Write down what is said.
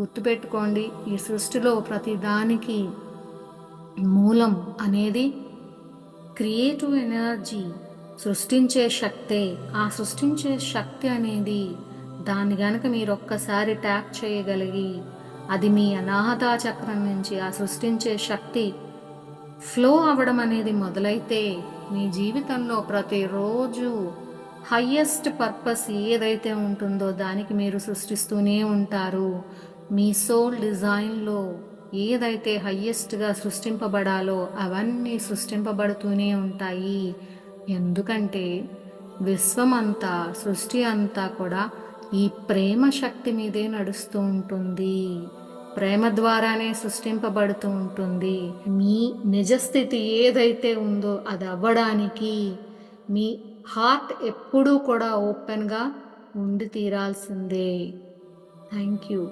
గుర్తుపెట్టుకోండి ఈ సృష్టిలో ప్రతిదానికి మూలం అనేది క్రియేటివ్ ఎనర్జీ సృష్టించే శక్తే. ఆ సృష్టించే శక్తి అనేది దాన్ని గనక మీరు ఒక్కసారి ట్యాప్ చేయగలిగి అది మీ అనాహతా చక్రం నుంచి ఆ సృష్టించే శక్తి ఫ్లో అవ్వడం అనేది మొదలైతే మీ జీవితంలో ప్రతిరోజు హయ్యెస్ట్ పర్పస్ ఏదైతే ఉంటుందో దానికి మీరు సృష్టిస్తూనే ఉంటారు. మీ సోల్ డిజైన్లో ఏదైతే హయ్యెస్ట్గా సృష్టింపబడాలో అవన్నీ సృష్టింపబడుతూనే ఉంటాయి. ఎందుకంటే విశ్వం అంతా సృష్టి అంతా కూడా ఈ ప్రేమ శక్తి మీదే నడుస్తూ ఉంటుంది. ప్రేమ ద్వారానే సృష్టింపబడుతూ ఉంటుంది. మీ నిజస్థితి ఏదైతే ఉందో అది అవ్వడానికి మీ హార్ట్ ఎప్పుడూ కూడా ఓపెన్గా ఉండి తీరాల్సిందే. Thank you.